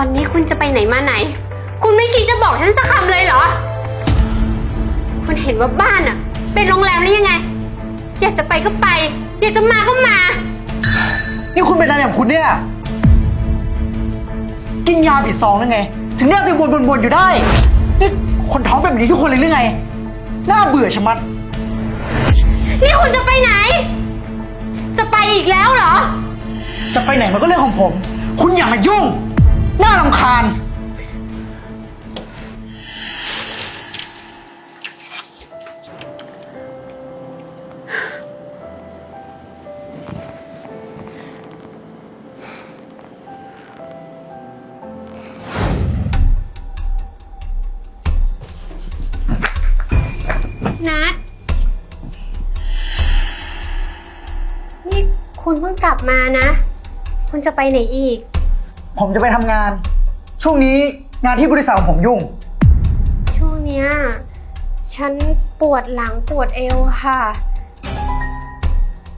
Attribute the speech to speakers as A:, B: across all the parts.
A: ตอนนี้คุณจะไปไหนมาไหน คุณไม่คิดจะบอกฉันสักคำเลยเหรอ คุณเห็นว่าบ้านอะเป็นโรงแรมหรือยังไง อยากจะไปก็ไป อยากจะมาก็มา
B: นี่คุณเป็นอะไรอย่างคุณเนี่ย กินยาผิดซองหรือไง ถึงได้ตัววนวนๆๆอยู่ได้ นี่คนท้องเป็นแบบนี้ทุกคนเลยหรือไง น่าเบื่อชะมัด
A: นี่คุณจะไปไหน จะไปอีกแล้วเหรอ
B: จะไปไหนมันก็เรื่องของผม คุณอย่ามายุ่ง น่ารำคาญ
A: นัดนี่คุณเพิ่งกลับมานะ คุณจะไปไหนอีก
B: ผมจะไปทำงาน ช่วงนี้งานที่บริษัทของผมยุ่ง
A: ช่วงเนี้ยฉันปวดหลังปวดเอวค่ะ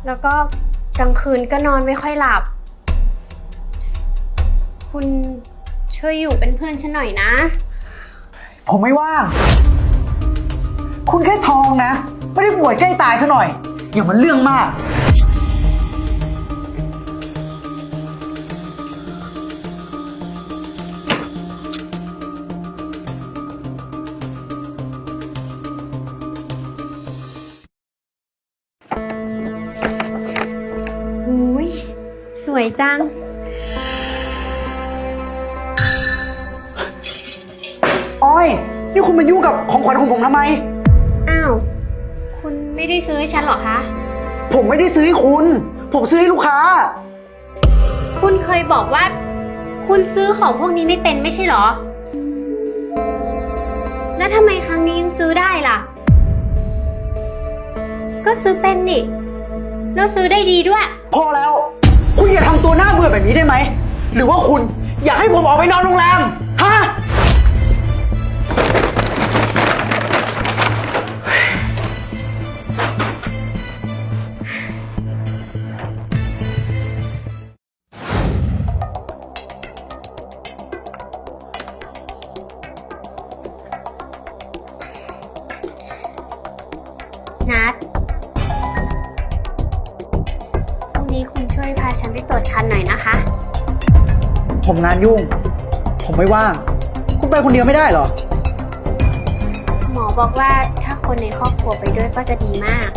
A: แล้วก็กลางคืนก็นอนไม่ค่อยหลับ คุณช่วยอยู่เป็นเพื่อนฉันหน่อยนะ
B: ผมไม่ว่าง คุณแค่ท้องนะ ไม่ได้ป่วยใกล้ตายซะหน่อย อย่ามันเรื่องมาก
A: จัง
B: อ้อย นี่คุณมายุ่งกับของขวัญของผมทำไม
A: อ้าว คุณไม่ได้ซื้อให้ฉันเหรอคะ
B: ผมไม่ได้ซื้อให้คุณ ผมซื้อให้ลูกค้า
A: คุณเคยบอกว่า คุณซื้อของพวกนี้ไม่เป็นไม่ใช่เหรอ แล้วทำไมครั้งนี้ยังซื้อได้ล่ะ ก็ซื้อเป็นนี่ แล้วซื้อได้ดีด้วย
B: พอแล้ว คุณอย่าทำตัวหน้าเบื่อแบบนี้ได้ไหม หรือว่าคุณอยากให้ผมออกไปนอนโรงแรม ฮะา
A: ฉันไปตรวจคันหน่อยนะคะ
B: ผมงานยุ่ง ผมไม่ว่าง คุณไปคนเดียวไม่ได้เหรอ
A: หมอบอกว่าถ้าคนในครอบครัวไปด้วยก็จะดีมาก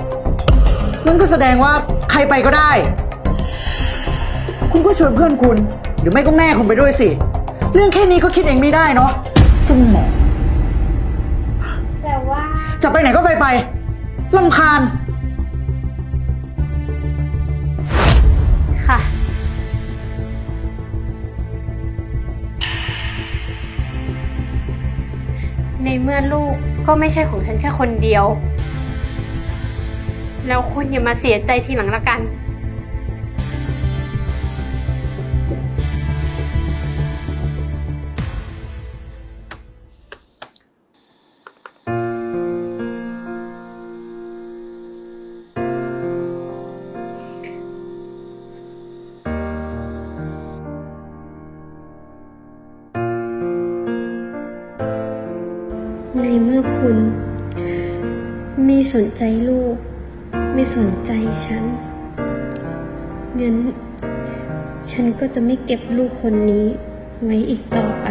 B: นั่นก็แสดงว่าใครไปก็ได้ คุณก็ชวนเพื่อนคุณ หรือไม่ก็แม่คุณไปด้วยสิ เรื่องแค่นี้ก็คิดเองไม่ได้เนาะสมอง
A: แต่ว่า
B: จะไปไหนก็ไปไปลำคาญ
A: ค่ะ ในเมื่อลูกก็ไม่ใช่ของฉันแค่คนเดียว แล้วคุณอย่ามาเสียใจทีหลังละกัน มื่อคุณ ไม่สนใจลูก ไม่สนใจฉันงั้น ฉันก็จะไม่เก็บลูกคนนี้ไว้อีกต่อไป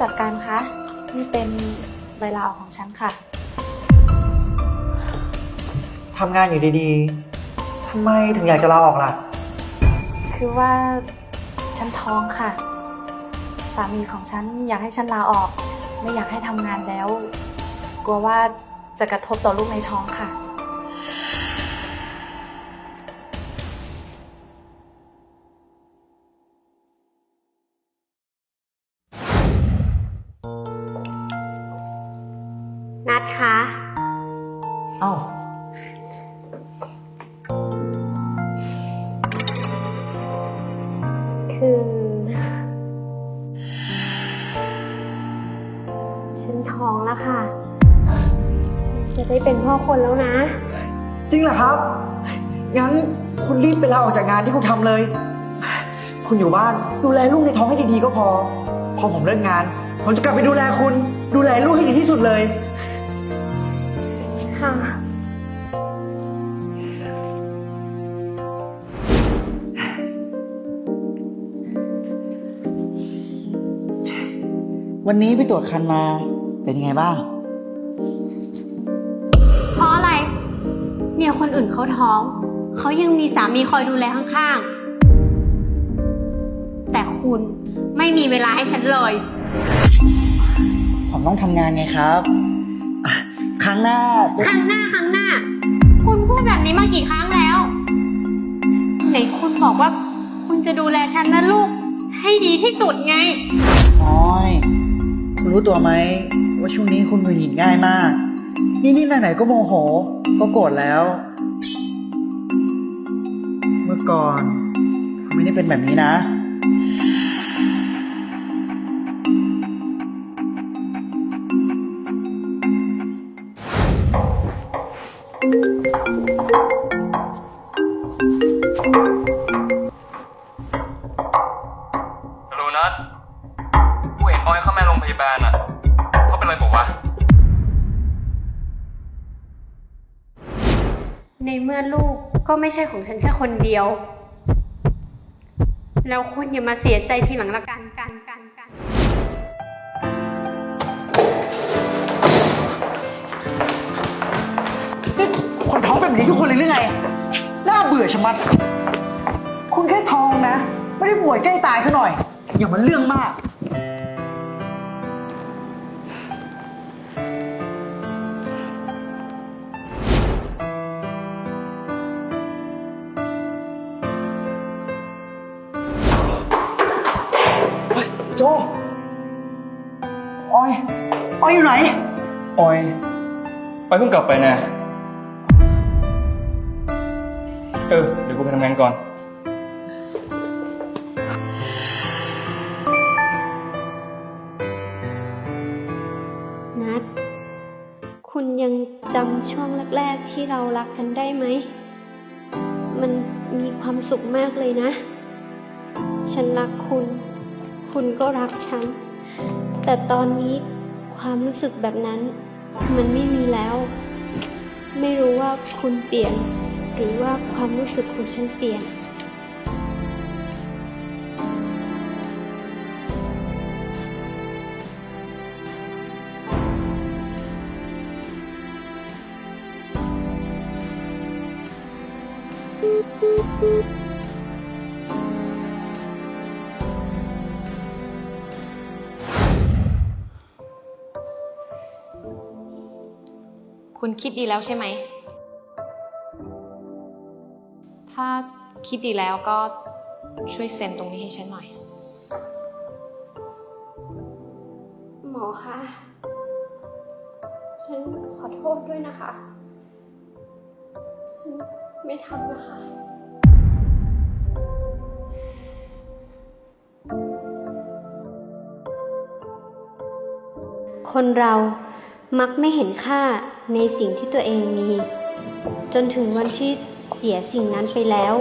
C: จัดการคะ นี่เป็นใบลาออกของฉันค่ะ
B: ทำงานอยู่ดีๆ ทำไมถึงอยากจะลาออกล่ะ
C: คือว่าฉันท้องค่ะ สามีของฉันอยากให้ฉันลาออก ไม่อยากให้ทำงานแล้ว กลัวว่าจะกระทบต่อลูกในท้องค่ะ
A: คะ
B: เอ้า
A: คือ ฉันท้องแล้วค่ะ จะได้เป็นพ่อคนแล้วนะ
B: จริงเหรอครับ งั้นคุณรีบไปลาออกจากงานที่คุณทำเลย คุณอยู่บ้านดูแลลูกในท้องให้ดีๆก็พอ พอผมเลิกงาน ผมจะกลับไปดูแลคุณ ดูแลลูกให้ดีที่สุดเลย
A: ค่ะ
B: วันนี้ไปตรวจคันมาเป็นยังไงบ้าง
A: เพราะอะไร เมียคนอื่นเขาท้อง เขายังมีสามีคอยดูแลข้างๆ แต่คุณไม่มีเวลาให้ฉันเลย
B: ผมต้องทำงานไงครับอะครั้ งหน้า
A: ครั้งหน้าครั้งหน้า คุณพูดแบบนี้มากี่ครั้งแล้ว ไหนคุณบอกว่า คุณจะดูแลฉันนะลูก ให้ดีที่สุดไง
B: อ้อย คุณรู้ตัวไหมว่าช่วงนี้คุณหงุดหงิดง่ายมาก นี่ๆไหนๆก็โมโห ก็โกรธแล้ว เมื่อก่อนคุณไม่ได้เป็นแบบนี้นะ
D: เข้ามาโรงพยาบาลอะ เขาเป็นอะไรบอกวะ
A: ในเมื่อลูกก็ไม่ใช่ของฉันแค่คนเดียว แล้วคุณอย่ามาเสียใจทีหลังละกันกันกันกัน
B: นี่คนท้องเป็นแบบนี้ทุกคนเลยหรือไง น่าเบื่อชะมัด คุณแค่ท้องนะ ไม่ได้ป่วยใกล้ตายซะหน่อย อย่ามันเรื่องมาก ออยอยู่ไหน
D: ออย ออยเพิ่งกลับไปนะ เออ เดี๋ยวกูไปทำงานก่อน
A: นัด คุณยังจำช่วงแรก ๆ ที่เรารักกันได้ไหม มันมีความสุขมากเลยนะ ฉันรักคุณ คุณก็รักฉัน แต่ตอนนี้ ความรู้สึกแบบนั้น มันไม่มีแล้ว ไม่รู้ว่าคุณเปลี่ยน หรือว่าความรู้สึกของฉันเปลี่ยน
C: คุณคิดดีแล้วใช่ไหม ถ้าคิดดีแล้วก็ช่วยเซ็นตรงนี้ให้ฉันหน่อย
A: หมอคะ ฉันขอโทษด้วยนะคะ ฉันไม่ทำนะคะ คนเรา มักไม่เห็นค่าในสิ่งที่ตัวเองมี จนถึงวันที่เสียสิ่งนั้นไปแล้ว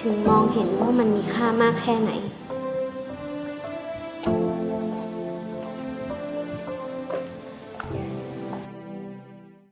A: ถึงมองเห็นว่ามันมีค่ามากแค่ไหน